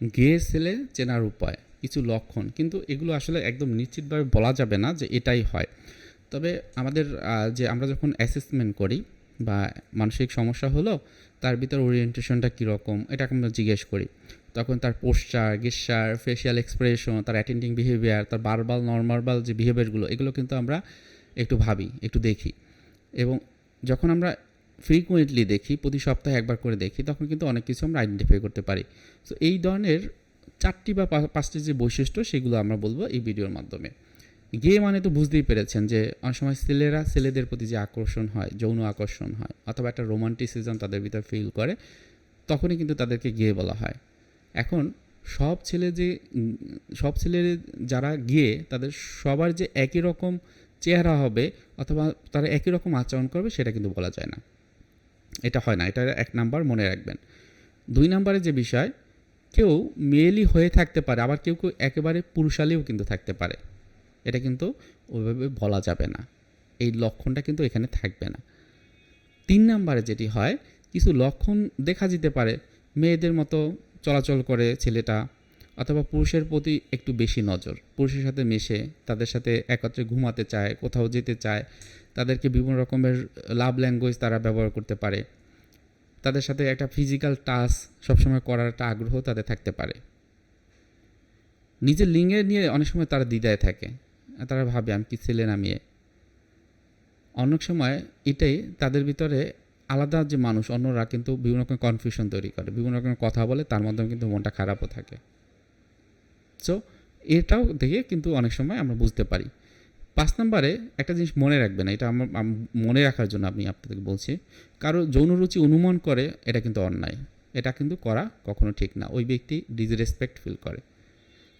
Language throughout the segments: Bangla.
গে ছেলে চেনার উপায়, কিছু লক্ষণ। কিন্তু এগুলো আসলে একদম নিশ্চিতভাবে বলা যাবে না যে এটাই হয়। তবে আমাদের যে আমরা যখন অ্যাসেসমেন্ট করি বা মানসিক সমস্যা হলো, তার ভিতর ওরিয়েন্টেশনটা কীরকম এটা আমরা জিজ্ঞেস করি। তখন তার পোস্টার গেসার ফেশিয়াল এক্সপ্রেশন তার অ্যাটেন্ডিং বিহেভিয়ার তার বারবাল নর্মাল যে বিহেভিয়ারগুলো এগুলো কিন্তু আমরা একটু ভাবি, একটু দেখি। এবং যখন আমরা ফ্রিকুয়েন্টলি দেখি, প্রতি সপ্তাহে একবার করে দেখি, তখন কিন্তু অনেক কিছু আমরা আইডেন্টিফাই করতে পারি। সো এই ধরনের চারটি বা পাঁচটি যে বৈশিষ্ট্য, সেগুলো আমরা বলব এই ভিডিওর মাধ্যমে। গে মানে তো বুঝতেই পেরেছেন যে, অনেক সময় ছেলেরা, ছেলেদের প্রতি যে আকর্ষণ হয়, যৌন আকর্ষণ হয়, অথবা একটা রোমান্টিসিজম তাদের ভিতর ফিল করে, তখনই কিন্তু তাদেরকে গে বলা হয়। এখন, সব ছেলে যে, সব ছেলের যারা গিয়ে তাদের সবার যে একই রকম চেহারা হবে, অথবা তারা একই রকম আচরণ করবে, সেটা কিন্তু বলা যায় না। এটা হয় না, এটা এক নাম্বার মনে রাখবেন। দুই নাম্বারে যে বিষয়, কেউ মেয়েলি হয়ে থাকতে পারে, আবার কেউ কেউ একেবারে পুরুষালিও কিন্তু থাকতে পারে। এটা কিন্তু ওইভাবে বলা যাবে না। এই লক্ষণটা কিন্তু এখানে থাকবে না। তিন নাম্বারে যেটি হয়, কিছু লক্ষণ দেখা যেতে পারে। মেয়েদের মতো চলাচল করে ছেলেটা অথবা পুরুষের প্রতি একটু বেশি নজর। পুরুষের সাথে মেশে, তাদের সাথে একত্রে ঘুমাতে চায়, কোথাও যেতে চায়, তাদেরকে বিভিন্ন রকমের লাভ ল্যাঙ্গুয়েজ তারা ব্যবহার করতে পারে। তাদের সাথে একটা ফিজিক্যাল টাচ সবসময় করার একটা আগ্রহ তাদের থাকতে পারে। নিজের লিঙ্গের নিয়ে অনেক সময় তারা দ্বিধায় থাকে। তারা ভাবে, আমি কি ছেলে না মেয়ে? অনেক সময় এটাই তাদের ভিতরে আলাদা যে মানুষ, অন্যরা কিন্তু বিভিন্ন রকম কনফিউশন তৈরি করে। বিভিন্ন রকমের কথা বলে, তার মাধ্যমে কিন্তু মনটা খারাপও থাকে। সো এটাও দেখে কিন্তু অনেক সময় আমরা বুঝতে পারি। পাঁচ নম্বরে একটা জিনিস মনে রাখবেন, এটা আমার মনে রাখার জন্য আমি আপনাদেরকে বলছি, কারও যৌন রুচি অনুমান করে, এটা কিন্তু অন্যায়। এটা কিন্তু করা কখনো ঠিক না। ওই ব্যক্তি ডিসরেসপেক্ট ফিল করে।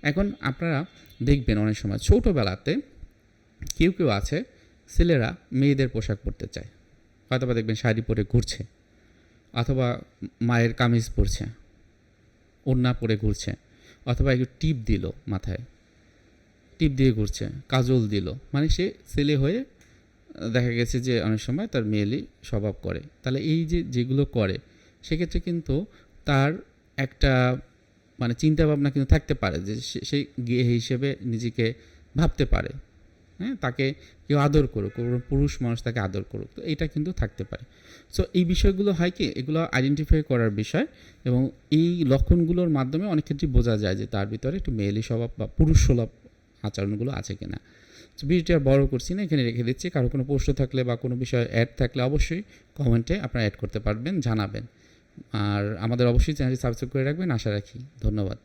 এখন আপনারা দেখবেন অনেক সময়, ছোটোবেলাতে কেউ কেউ আছে, ছেলেরা মেয়েদের পোশাক পরতে চায়। হয়তোবা দেখবেন শাড়ি পরে ঘুরছে, অথবা মায়ের কামিজ পরছে, ওড়না পরে ঘুরছে। অথবা একটু টিপ দিল মাথায়। টিপ দিয়ে ঘুরছে, কাজল দিল। মানে সে ছেলে হয়ে, দেখা গেছে যে অনেক সময় তার মেয়েলি স্বভাব করে। তাহলে এই যে যেগুলো করে, সেক্ষেত্রে কিন্তু তার একটা মানে চিন্তা ভাবনা কিন্তু থাকতে পারে যে সে- গেয়ে হিসেবে নিজেকে ভাবতে পারে। হ্যাঁ তাকে কেউ আদর করুক পুরুষ মানুষ তাকে আদর করুক, তো এটা কিন্তু থাকতে পারে। সো এই বিষয়গুলো হয় কি, এগুলো আইডেন্টিফাই করার বিষয় এবং এই লক্ষণগুলোর মাধ্যমে অনেক ক্ষেত্রে বোঝা যায় যে তার ভিতরে একটু মেয়েলি স্বভাব বা পুরুষ সুলভ আচরণগুলো আছে কিনা। তো ভিডিওটি আর বড় করছি না, এখানে রেখে দিচ্ছি, কারও কোনো প্রশ্ন থাকলে বা কোনো বিষয়ে অ্যাড থাকলে অবশ্যই কমেন্টে আপনারা অ্যাড করতে পারবেন, জানাবেন। আর আমাদের অবশ্যই চ্যানেলটি সাবস্ক্রাইব করে রাখবেন, আশা রাখি, ধন্যবাদ।